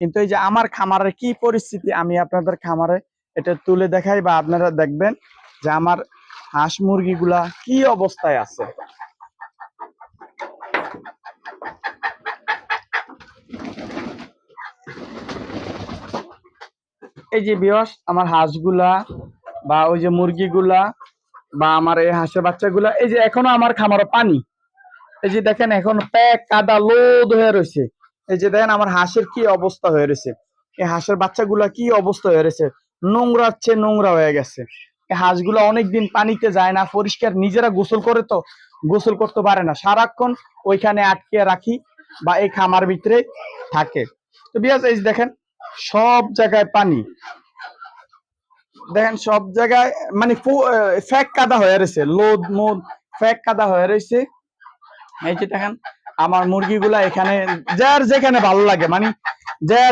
কিন্তু এই যে আমার খামারের কি পরিস্থিতি, আমি আপনাদের খামারে এটা তুলে দেখাই বা আপনারা দেখবেন যে আমার হাঁস মুরগিগুলা কি অবস্থায় আছে। এই যে বিয়স আমার হাঁসগুলা বা ওই যে মুরগিগুলা বা আমার এই হাঁসের বাচ্চাগুলা, এই যে এখনও আমার খামারে পানি। এই যে দেখেন, এখন প্যাক কাদা লোদ হয়ে রয়েছে। এই যে দেখেন আমার হাঁসের কি অবস্থা হয়ে রয়েছে। এই হাঁসের বাচ্চাগুলা কি অবস্থা হয়ে রয়েছে? নোংরা চেয়ে নোংরা হয়ে গেছে। এই হাঁসগুলো অনেকদিন পানিতে যায় না, পরিষ্কার নিজেরা গোসল করে তো গোসল করতে পারে না। সারাক্ষণ ওইখানে আটকে রাখি বা এই খামার ভিতরে থাকে। তো বিয়াস এই দেখেন, সব জায়গায় পানি। দেখেন, সব জায়গায় মানে ফ্যাক কাদা হয়ে রয়েছে। লোদ, মোদ, ফ্যাক কাদা হয়ে রয়েছে। এই যে দেখেন আমার মুরগিগুলা এখানে যার যেখানে ভালো লাগে মানে যার